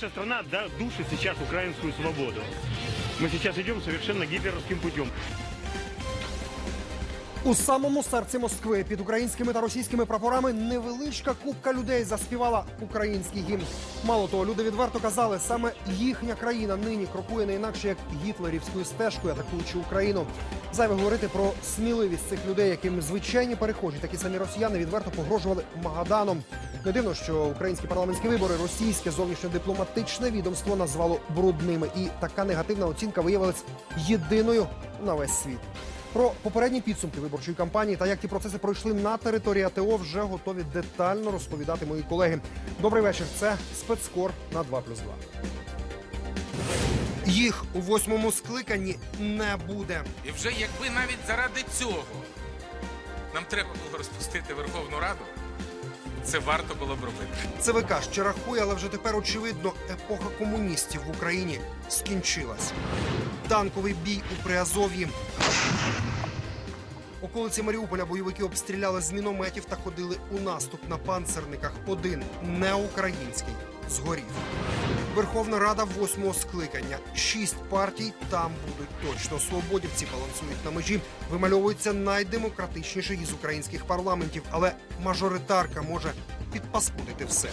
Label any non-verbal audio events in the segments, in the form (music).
Наша страна душит сейчас украинскую свободу. Мы сейчас идем совершенно гитлеровским путем. У самому серці Москви під українськими та російськими прапорами невеличка купка людей заспівала український гімн. Мало того, люди відверто казали, саме їхня країна нині крокує не інакше як гітлерівською стежкою, атакуючи Україну. Зайве говорити про сміливість цих людей, яким звичайні перехожі, такі самі росіяни відверто погрожували Магаданом. Не дивно, що українські парламентські вибори російське зовнішньодипломатичне відомство назвало брудними, і така негативна оцінка виявилась єдиною на весь світ. Про попередні підсумки виборчої кампанії та як ті процеси пройшли на території АТО вже готові детально розповідати мої колеги. Добрий вечір. Це спецкор на 2+,2. Їх у восьмому скликанні не буде. І вже якби навіть заради цього нам треба було розпустити Верховну Раду, це варто було б робити. ЦВК ще рахує, але вже тепер очевидно, епоха комуністів в Україні скінчилась. Танковий бій у Приазов'ї. Околиці Маріуполя бойовики обстріляли з мінометів та ходили у наступ на панцерниках. Один не український згорів. Верховна Рада восьмого скликання. Шість партій там будуть точно. Свободівці балансують на межі. Вимальовується найдемократичніший із українських парламентів, але мажоритарка може підпаскудити все.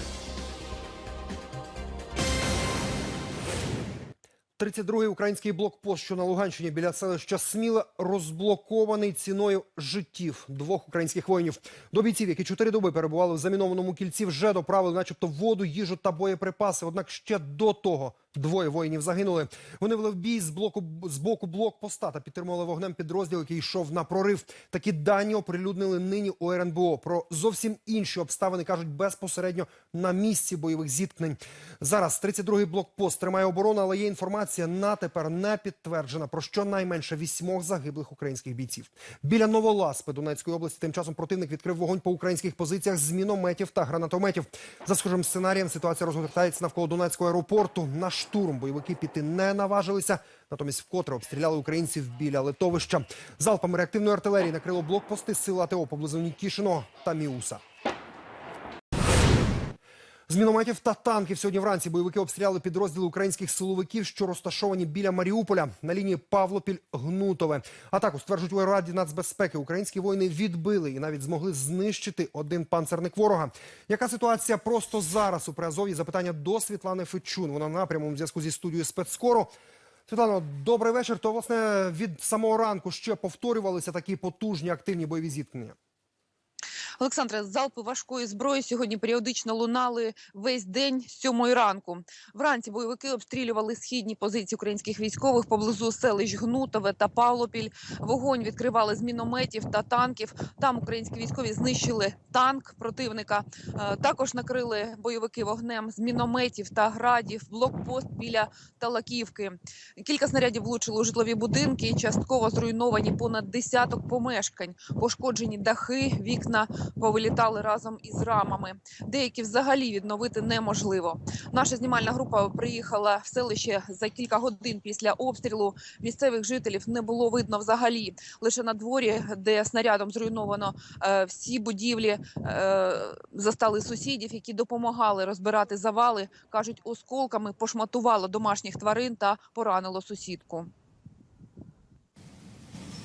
32-й український блокпост, що на Луганщині біля селища Сміла, розблокований ціною життів двох українських воїнів. До бійців, які чотири доби перебували в замінованому кільці, вже доправили, начебто, воду, їжу та боєприпаси. Однак ще до того двоє воїнів загинули. Вони вели в бій з блоку з боку блокпоста та підтримували вогнем підрозділ, який йшов на прорив. Такі дані оприлюднили нині у РНБО. Про зовсім інші обставини кажуть безпосередньо на місці бойових зіткнень. Зараз 32-й блокпост тримає оборону, але є інформація на тепер не підтверджена про щонайменше вісьмох загиблих українських бійців. Біля Новоласпи Донецької області тим часом противник відкрив вогонь по українських позиціях з мінометів та гранатометів. За схожим сценарієм ситуація розгортається навколо Донецького аеропорту. На штурм бойовики піти не наважилися. Натомість вкотре обстріляли українців біля литовища. Залпами реактивної артилерії накрило блокпости сил АТО поблизу Нікішиного та Міуса. З мінометів та танків сьогодні вранці бойовики обстріляли підрозділи українських силовиків, що розташовані біля Маріуполя на лінії Павлопіль-Гнутове. А також стверджують у Раді нацбезпеки. Українські воїни відбили і навіть змогли знищити один панцерник ворога. Яка ситуація просто зараз у Приазов'ї? Запитання до Світлани Фечун. Вона на прямому зв'язку зі студією спецскору. Світлано, добрий вечір. То власне від самого ранку ще повторювалися такі потужні активні бойові зіткнення. Олександре, залпи важкої зброї сьогодні періодично лунали весь день сьомої ранку. Вранці бойовики обстрілювали східні позиції українських військових поблизу селищ Гнутове та Павлопіль. Вогонь відкривали з мінометів та танків. Там українські військові знищили танк противника. Е, Також накрили бойовики вогнем з мінометів та градів. Блокпост біля Талаківки. Кілька снарядів влучили у житлові будинки. Частково зруйновані понад десяток помешкань. Пошкоджені дахи, вікна повилітали разом із рамами. Деякі взагалі відновити неможливо. Наша знімальна група приїхала в селище за кілька годин після обстрілу. Місцевих жителів не було видно взагалі. Лише на дворі, де снарядом зруйновано е, всі будівлі, е, застали сусідів, які допомагали розбирати завали. кажуть, осколками пошматувало домашніх тварин та поранило сусідку.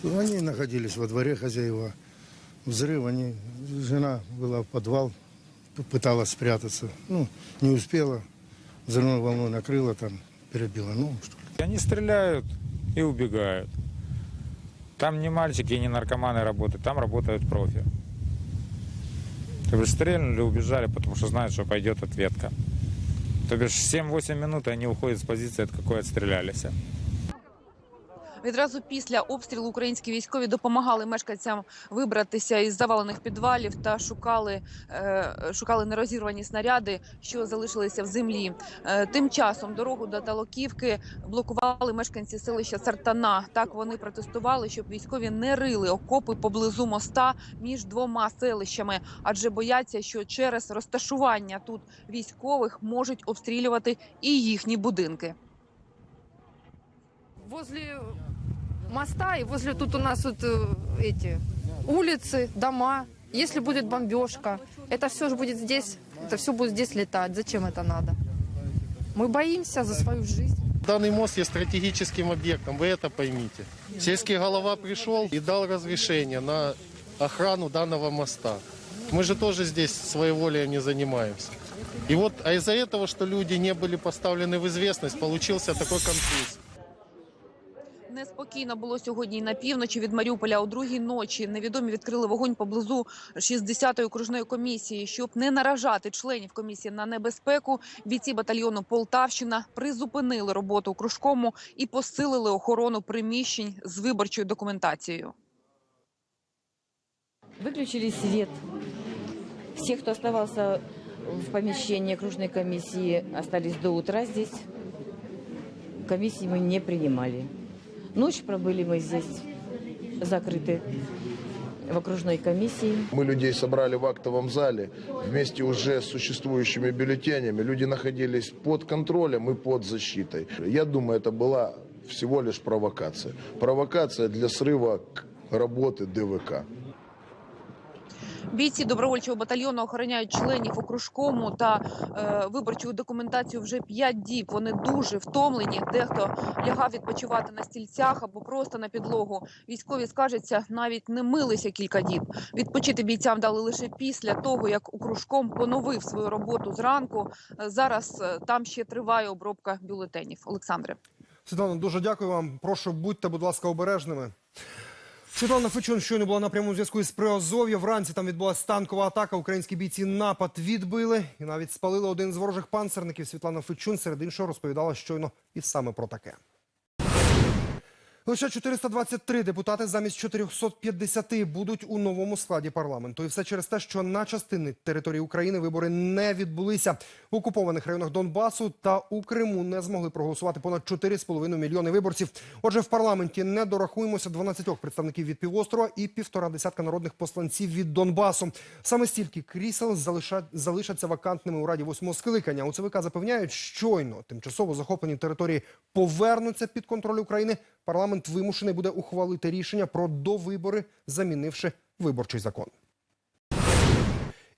Они находились во дворе хозяева. Взрыв, они, жена была в подвал, п- пыталась спрятаться. Ну, не успела. Взрывной волной накрыла там, перебила. Ну, что Они стреляют и убегают. Там не мальчики и не наркоманы работают, там работают профи. То бишь стрельнули, убежали, потому что знают, что пойдет ответка. То бишь 7-8 минут и они уходят с позиции, от какой отстрелялись. Відразу після обстрілу українські військові допомагали мешканцям вибратися із завалених підвалів та шукали, е, шукали нерозірвані снаряди, що залишилися в землі. Е, тим часом дорогу до Талоківки блокували мешканці селища Сартана. Так вони протестували, щоб військові не рили окопи поблизу моста між двома селищами, адже бояться, що через розташування тут військових можуть обстрілювати і їхні будинки. Возле моста и возле тут у нас вот э, эти улицы, дома. Если будет бомбежка, это все же будет здесь, это все будет здесь летать. Зачем это надо? Мы боимся за свою жизнь. Данный мост есть стратегическим объектом, вы это поймите. Сельский голова пришел и дал разрешение на охрану данного моста. Мы же тоже здесь своеволием не занимаемся. И вот, а из-за этого, что люди не были поставлены в известность, получился такой конфликт. Неспокійно було сьогодні на півночі від Маріуполя. О другій ночі невідомі відкрили вогонь поблизу 60-ї окружної комісії. Щоб не наражати членів комісії на небезпеку, бійці батальйону Полтавщина призупинили роботу у кружкому і посилили охорону приміщень з виборчою документацією. Выключили свет. Все, кто оставался в помещении окружной комиссии, остались до утра здесь. Комиссии мы не принимали. Ночь пробыли мы здесь закрыты в окружной комиссии. Мы людей собрали в актовом зале вместе уже с существующими бюллетенями. Люди находились под контролем и под защитой. Я думаю, это была всего лишь провокация. Провокация для срыва работы ДВК. Бійці добровольчого батальйону охороняють членів окружкому та е, виборчу документацію вже п'ять діб. Вони дуже втомлені. Дехто лягав відпочивати на стільцях або просто на підлогу. Військові скажеться, навіть не милися кілька діб. Відпочити бійцям дали лише після того, як окружком поновив свою роботу зранку. Е, Зараз е, там ще триває обробка бюлетенів. Олександре. Світлана, дуже дякую вам. Прошу, будьте, будь ласка, обережними. Світлана Фечун щойно була на прямому зв'язку із Приозов'я. Вранці там відбулася танкова атака. Українські бійці напад відбили і навіть спалили один з ворожих панцерників. Світлана Фечун серед іншого розповідала щойно і саме про таке. Лише 423 депутати замість 450 будуть у новому складі парламенту. І все через те, що на частини території України вибори не відбулися. В окупованих районах Донбасу та у Криму не змогли проголосувати понад 4,5 мільйони виборців. Отже, в парламенті не дорахуємося 12 представників від півострова і півтора десятка народних посланців від Донбасу. Саме стільки крісел залиша- залишаться вакантними у раді восьмого скликання. У ЦВК запевняють, щойно тимчасово захоплені території повернуться під контроль України. Парламент вимушений буде ухвалити рішення про довибори, замінивши виборчий закон.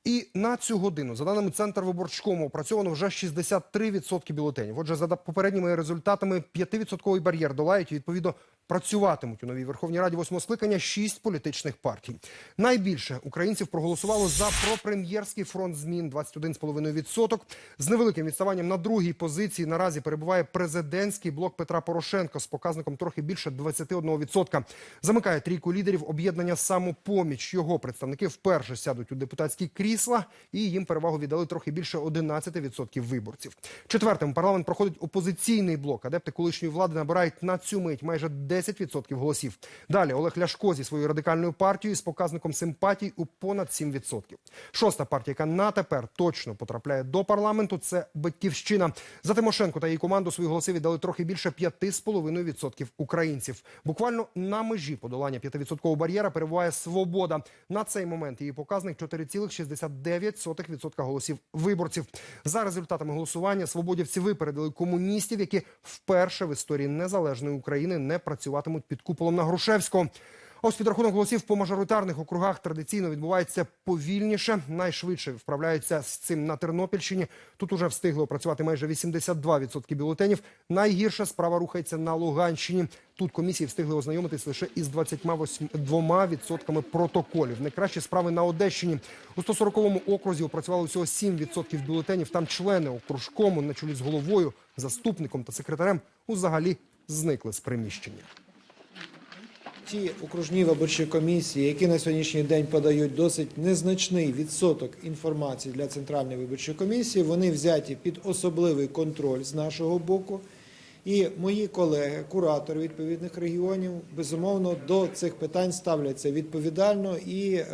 І на цю годину, за даними Центр виборчкому, опрацьовано вже 63% бюлетенів. Отже, за попередніми результатами 5% бар'єр долають і, відповідно, працюватимуть у новій Верховній Раді восьмого скликання шість політичних партій. Найбільше українців проголосувало за пропрем'єрський фронт змін 21,5%. З невеликим відставанням на другій позиції наразі перебуває президентський блок Петра Порошенка з показником трохи більше 21%. Замикає трійку лідерів об'єднання самопоміч. Його представники вперше сядуть у депутатські крісла, і їм перевагу віддали трохи більше 11% виборців. Четвертим парламент проходить опозиційний блок. Адепти колишньої влади набирають на цю мить майже 10% голосів. Далі Олег Ляшко зі своєю радикальною партією з показником симпатій у понад 7%. Шоста партія, яка на тепер точно потрапляє до парламенту, це Батьківщина. За Тимошенко та її команду свої голоси віддали трохи більше 5,5% українців. Буквально на межі подолання 5% бар'єра перебуває свобода. На цей момент її показник 4,69% голосів виборців. За результатами голосування свободівці випередили комуністів, які вперше в історії незалежної України не працюватимуть під куполом на Грушевського. Ось підрахунок голосів по мажоритарних округах традиційно відбувається повільніше. Найшвидше вправляються з цим на Тернопільщині. Тут уже встигло працювати майже 82% бюлетенів. Найгірше справа рухається на Луганщині. Тут комісії встигли ознайомитись лише із 22% протоколів. Найкращі справи на Одещині. У 140-му окрузі опрацювали всього 7% бюлетенів. Там члени окружкому на чолі з головою, заступником та секретарем узагалі зникли з приміщення. Ті окружні виборчі комісії, які на сьогоднішній день подають досить незначний відсоток інформації для центральної виборчої комісії, вони взяті під особливий контроль з нашого боку. І мої колеги, куратори відповідних регіонів, безумовно до цих питань ставляться відповідально, і е,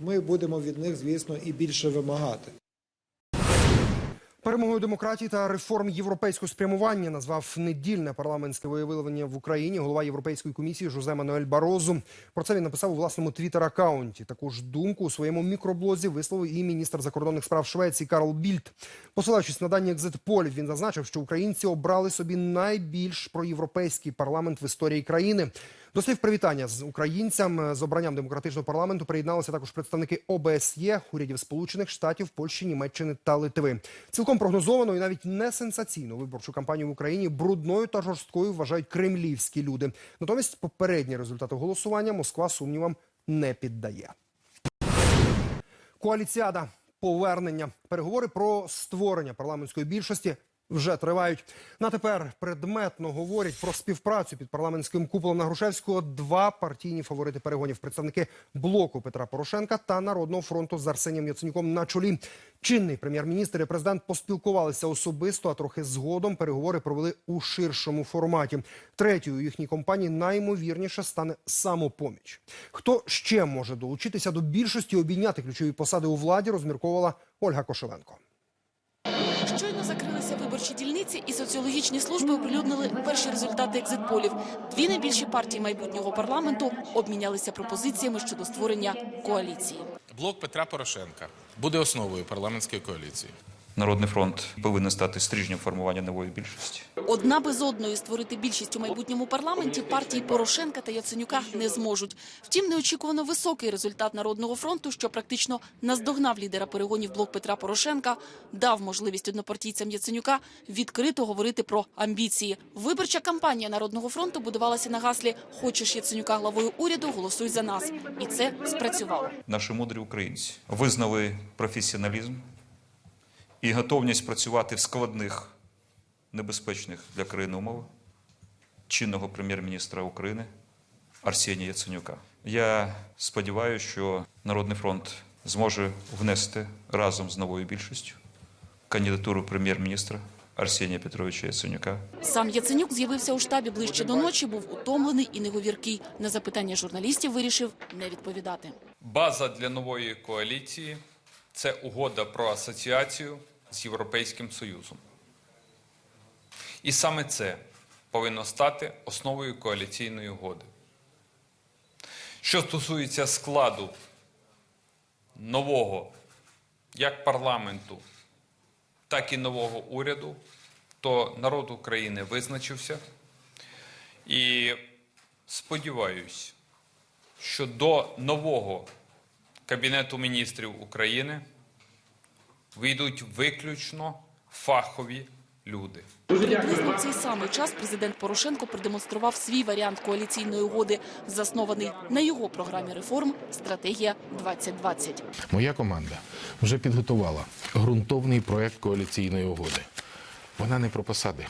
ми будемо від них, звісно, і більше вимагати. Перемогою демократії та реформ європейського спрямування назвав недільне парламентське виявлення в Україні голова Європейської комісії Жозе Мануель Барозу. Про це він написав у власному твіттер-аккаунті. Таку ж думку у своєму мікроблозі висловив і міністр закордонних справ Швеції Карл Більд. Посилаючись на дані екзитполів, він зазначив, що українці обрали собі найбільш проєвропейський парламент в історії країни. До слів привітання з українцям е, з обранням демократичного парламенту приєдналися також представники ОБСЄ, урядів Сполучених Штатів, Польщі, Німеччини та Литви. Цілком прогнозовано і навіть не сенсаційну виборчу кампанію в Україні брудною та жорсткою вважають кремлівські люди. Натомість попередні результати голосування Москва сумнівам не піддає. Коаліціада, повернення, переговори про створення парламентської більшості вже тривають. На тепер предметно говорять про співпрацю під парламентським куполом на Грушевського два партійні фаворити перегонів представники блоку Петра Порошенка та Народного фронту з Арсенієм Яценюком на чолі. Чинний прем'єр-міністр і президент поспілкувалися особисто, а трохи згодом переговори провели у ширшому форматі. Третьою їхній компанії наймовірніше стане самопоміч. Хто ще може долучитися до більшості обійняти ключові посади у владі, розмірковувала Ольга Кошеленко. Щойно виборчі дільниці, і соціологічні служби оприлюднили перші результати екзитполів. Дві найбільші партії майбутнього парламенту обмінялися пропозиціями щодо створення коаліції. Блок Петра Порошенка буде основою парламентської коаліції. Народний фронт повинен стати стрижнем формування нової більшості. Одна без одної створити більшість у майбутньому парламенті партії Порошенка та Яценюка не зможуть. Втім, неочікувано високий результат народного фронту, що практично наздогнав лідера перегонів блок Петра Порошенка, дав можливість однопартійцям Яценюка відкрито говорити про амбіції. Виборча кампанія народного фронту будувалася на гаслі Хочеш Яценюка главою уряду, голосуй за нас, і це спрацювало. Наші мудрі українці визнали професіоналізм і готовність працювати в складних, небезпечних для країни умовах чинного прем'єр-міністра України Арсенія Яценюка. Я сподіваюся, що Народний фронт зможе внести разом з новою більшістю кандидатуру прем'єр-міністра Арсенія Петровича Яценюка Сам Яценюк з'явився у штабі ближче до ночі, був утомлений і неговіркий. На запитання журналістів вирішив не відповідати. База для нової коаліції це угода про асоціацію з Європейським Союзом. І саме це повинно стати основою коаліційної угоди. Що стосується складу нового як парламенту, так і нового уряду, то народ України визначився. І сподіваюсь, що до нового Кабінету міністрів України вийдуть виключно фахові люди. Приблизно в цей самий час президент Порошенко продемонстрував свій варіант коаліційної угоди, заснований на його програмі реформ «Стратегія 2020». Моя команда вже підготувала ґрунтовний проект коаліційної угоди. Вона не про посади,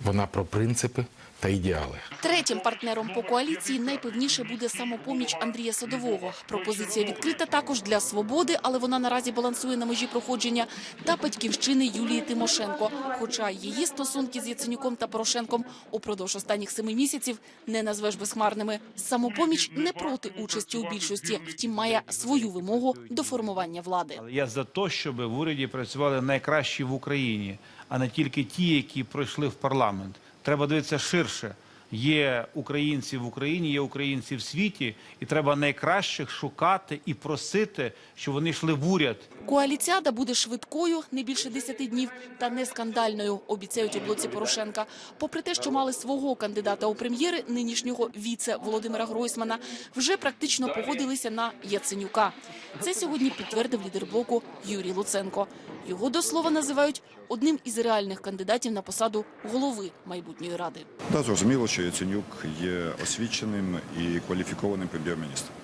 вона про принципи та ідеали. Третім партнером по коаліції найпевніше буде самопоміч Андрія Садового. Пропозиція відкрита також для свободи, але вона наразі балансує на межі проходження та батьківщини Юлії Тимошенко. Хоча її стосунки з Яценюком та Порошенком упродовж останніх семи місяців не назвеш безхмарними. Самопоміч не проти участі у більшості, втім має свою вимогу до формування влади. Я за те, щоб в уряді працювали найкращі в Україні, а не тільки ті, які пройшли в парламент. Треба дивитися ширше. Є українці в Україні, є українці в світі, і треба найкращих шукати і просити, щоб вони йшли в уряд. Коаліціада буде швидкою, не більше 10 днів, та не скандальною, обіцяють у блоці Порошенка. Попри те, що мали свого кандидата у прем'єри, нинішнього віце Володимира Гройсмана, вже практично погодилися на Яценюка. Це сьогодні підтвердив лідер блоку Юрій Луценко. Його до слова називають одним із реальних кандидатів на посаду голови майбутньої ради. Да, зрозуміло, що Яценюк є освіченим і кваліфікованим прем'єр-міністром.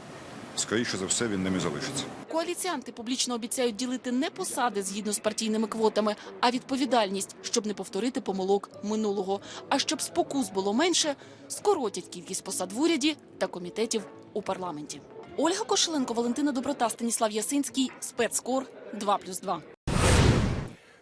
Скоріше за все, він ними залишиться. Коаліціанти публічно обіцяють ділити не посади згідно з партійними квотами, а відповідальність, щоб не повторити помилок минулого. А щоб спокус було менше, скоротять кількість посад в уряді та комітетів у парламенті. Ольга Кошеленко, Валентина Доброта, Станіслав Ясинський, спецкор 2+,2.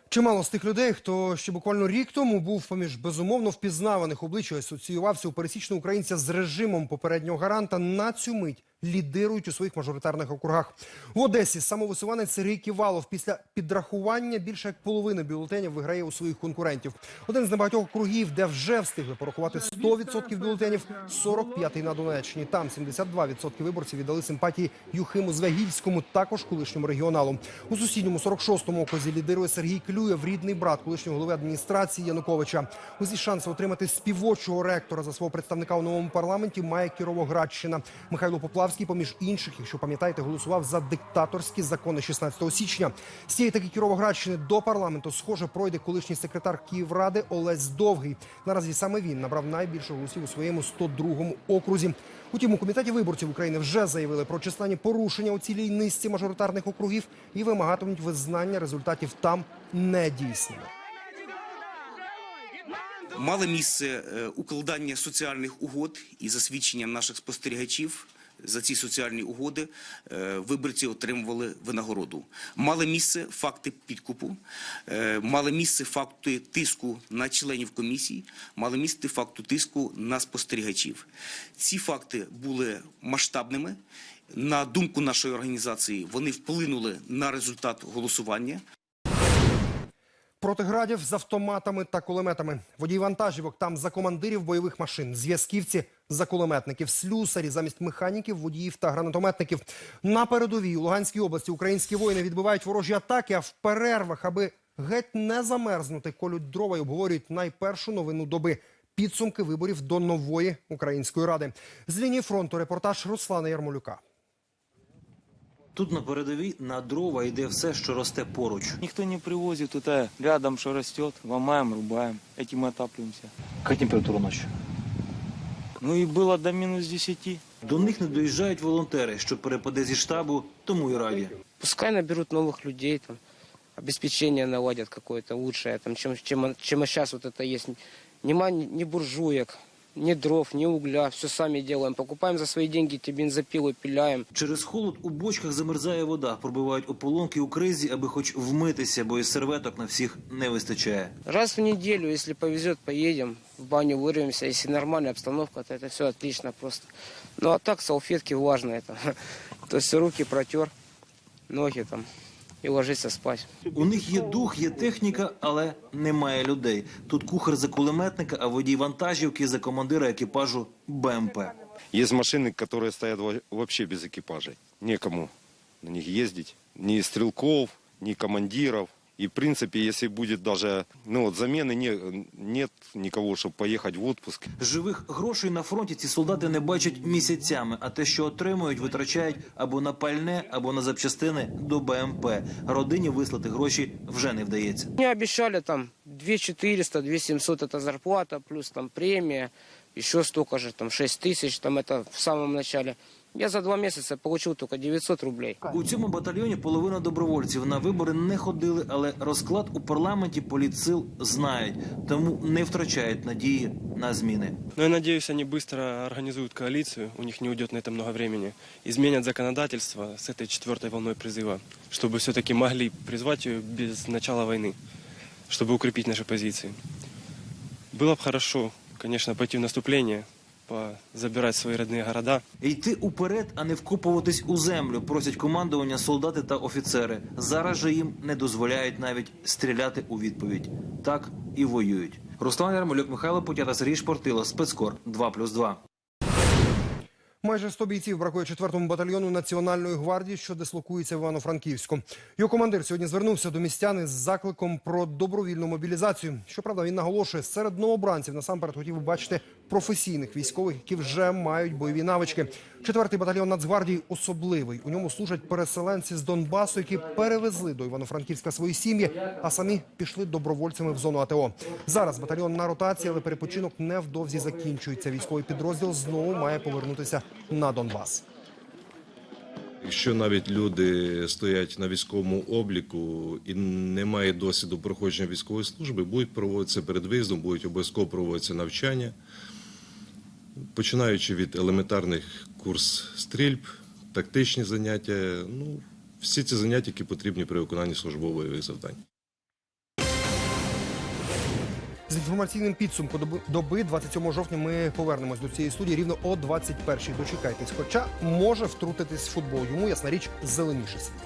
Чимало з тих людей, хто ще буквально рік тому був поміж безумовно впізнаваних облич і асоціювався у пересічного українця з режимом попереднього гаранта, на цю мить лідирують у своїх мажоритарних округах. В Одесі самовисуванець Сергій Ківалов після підрахування більше як половини бюлетенів виграє у своїх конкурентів. Один з небагатьох округів, де вже встигли порахувати 100% бюлетенів, 45-й на Донеччині. Там 72% виборців віддали симпатії Юхиму Звягільському, також колишньому регіоналу. У сусідньому 46-му окрузі лідирує Сергій Клюєв, рідний брат колишнього голови адміністрації Януковича. Усі шанси отримати співочого ректора за свого представника у новому парламенті має Кіровоградщина. Михайло Поплавський, поміж інших, якщо пам'ятаєте, голосував за диктаторські закони 16 січня. З цієї таки Кіровоградщини до парламенту схоже пройде колишній секретар Київради Олесь Довгий. Наразі саме він набрав найбільше голосів у своєму 102-му окрузі. Утім, у комітеті виборців України вже заявили про численні порушення у цілій низці мажоритарних округів і вимагатимуть визнання результатів там недійсними. Мали місце е, укладання соціальних угод і засвідченням наших спостерігачів. За ці соціальні угоди е, виборці отримували винагороду. Мали місце факти підкупу, е, мали місце факти тиску на членів комісій, мали місце факту тиску на спостерігачів. Ці факти були масштабними. На думку нашої організації, вони вплинули на результат голосування. Проти градів з автоматами та кулеметами. Водій вантажівок там за командирів бойових машин, зв'язківці за кулеметників, слюсарі замість механіків, водіїв та гранатометників. На передовій у Луганській області українські воїни відбивають ворожі атаки, а в перервах, аби геть не замерзнути, колють дрова і обговорюють найпершу новину доби. Підсумки виборів до нової української ради. З лінії фронту репортаж Руслана Ярмолюка. Тут на передовій на дрова йде все, що росте поруч. Никто не привозит, тут а, рядом что растет, ломаем, рубаем, этим мы отапливаемся. Яка температура ночі? Ну и было до минус 10. До них не доїжджають волонтери, що перепаде зі штабу, тому і раді. Пускай наберут новых людей, там, обеспечение наладят какое-то лучшее, там, чем, чем, чем сейчас вот это есть. Нема ни, ни буржуек, ни дров, ни угля, все сами делаем. Покупаем за свои деньги те бензопилы, пиляем. Через холод у бочках замерзає вода, пробивають ополонки у кризі, аби хоч вмитися, бо і серветок на всіх не вистачає. Раз в неделю, если повезет, поедем, в баню вырвемся. Если нормальная обстановка, то это все отлично просто. Ну а так салфетки влажные там. (laughs) То есть руки протер, ноги там и ложиться спать. У них є дух, є техніка, але немає людей. Тут кухар за кулеметника, а водій вантажівки за командира екіпажу БМП. Есть машины, которые стоят во- вообще без экипажей. Некому на них ездить. Ни стрелков, ни командиров. И, в принципе, если будет даже ну, вот замены, не, нет никого, чтобы поехать в отпуск. Живих грошей на фронті ці солдати не бачать місяцями, а те, що отримують, витрачають або на пальне, або на запчастини до БМП. Родині вислати гроші вже не вдається. Мне обещали там 2 400, 2 700 это зарплата, плюс там премия, еще столько же, там 6 тысяч, там это в самом начале. Я за два месяца получил только 900 рублей. У цьому батальйоні половина добровольців на вибори не ходили, але розклад у парламенті політсил знають, тому не втрачають надії на зміни. Но я надеюсь, они быстро организуют коалицию, у них не уйдет на это много времени, изменят законодательство с этой четвертой волной призыва, чтобы все-таки могли призвать ее без начала войны, чтобы укрепить наши позиции. Было бы хорошо, конечно, пойти в наступление, по- забирать свои родные города. Йти уперед, а не вкопуватись у землю, просять командування солдати та офіцери. Зараз же їм не дозволяють навіть стріляти у відповідь. Так і воюють. Руслан Ярмолюк, Михайло Путята, Сергій Шпортило, спецкор 2+,2. Майже 100 бійців бракує 4-му батальйону Національної гвардії, що дислокується в Івано-Франківську. Його командир сьогодні звернувся до містян із закликом про добровільну мобілізацію. Щоправда, він наголошує, серед новобранців насамперед хотів бачити професійних військових, які вже мають бойові навички. Четвертий батальйон Нацгвардії особливий. У ньому служать переселенці з Донбасу, які перевезли до Івано-Франківська свої сім'ї, а самі пішли добровольцями в зону АТО. Зараз батальйон на ротації, але перепочинок невдовзі закінчується. Військовий підрозділ знову має повернутися на Донбас. Якщо навіть люди стоять на військовому обліку і не мають досвіду проходження військової служби, будуть проводитися перед виїздом, будуть обов'язково проводитися навчання, починаючи від елементарних курс стрільб, тактичні заняття, ну всі ці заняття, які потрібні при виконанні службово бойових завдань. З інформаційним підсумком доби- доби 27 жовтня ми повернемось до цієї студії рівно о 21-й. Дочекайтесь. Хоча може втрутитись футбол. Йому ясна річ зеленіше світ.